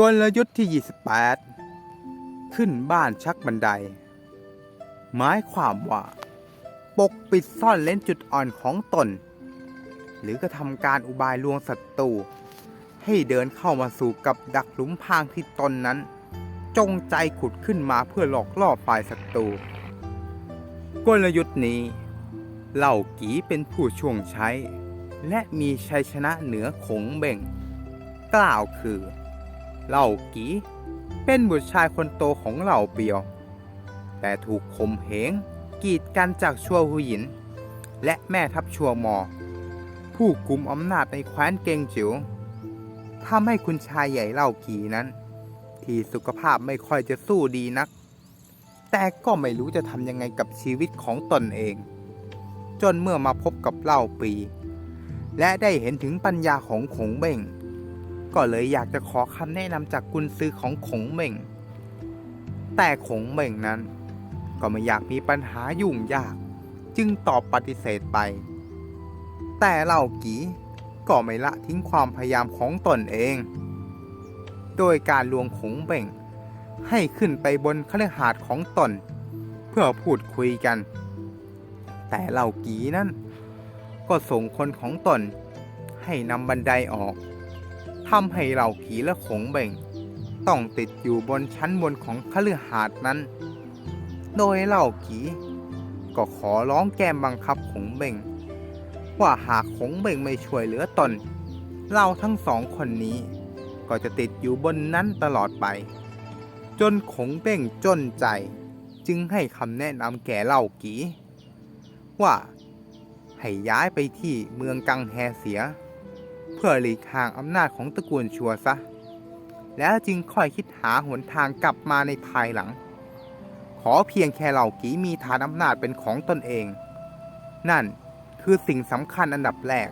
กลยุทธ์ที่ 28 ขึ้นบ้านชักบันได หมายความว่า ปกปิดซ่อนเล้นจุดอ่อนของตน หรือกระทำการอุบายลวงศัตรูให้เดินเข้ามาสู่กับดักหลุมพรางที่ตนนั้น จงใจขุดขึ้นมาเพื่อหลอกล่อฝ่ายศัตรู กลยุทธ์นี้ เหล่ากีเป็นผู้ช่วงใช้ และมีชัยชนะเหนือขงเบ่ง กล่าวคือเหล่ากีเป็นบุตรชายคนโตของเหล่าเปียว แต่ถูกข่มเหงกีดกันจากชัวหูหยิน และแม่ทัพชัวมอ ผู้กุมอำนาจในแคว้นเกงจิ๋วทำให้คุณชายใหญ่เหล่ากีนั้น ที่สุขภาพไม่ค่อยจะสู้ดีนัก แต่ก็ไม่รู้จะทำยังไงกับชีวิตของตนเอง จนเมื่อมาพบกับเหล่าปี และได้เห็นถึงปัญญาของขงเบ่ง ก็เลยอยากจะขอคำแนะนำจากกุนซือของขงเบ่ง แต่ขงเบ่งนั้น ก็ไม่อยากมีปัญหายุ่งยาก จึงตอบปฏิเสธไป แต่เหล่ากีก็ไม่ละทิ้งความพยายามของตนเอง โดยการลวงขงเบ่ง ให้ขึ้นไปบนคฤหาสน์ของตน เพื่อพูดคุยกัน แต่เหล่ากีนั้น ก็ส่งคนของตน ให้นำบันไดออกทำให้เหล่ากีและขงเบ่ง ต้องติดอยู่บนชั้นบนของคฤหาสน์นั้น โดยเหล่ากีก็ขอร้องแก้มบังคับขงเบ่ง ว่าหากขงเบ่งไม่ช่วยเหลือตน เราทั้งสองคนนี้ ก็จะติดอยู่บนนั้นตลอดไป จนขงเบ่งจนใจ จึงให้คำแนะนำแก่เหล่ากีว่า ให้ย้ายไปที่เมืองกังแฮเสีย เพื่อหลีกห่างอำนาจของตระกูลชัวซะ แล้วจึงค่อยคิดหาหนทางกลับมาในภายหลัง ขอเพียงแค่เหล่ากีมีฐานอำนาจเป็นของตนเอง นั่นคือสิ่งสำคัญอันดับแรก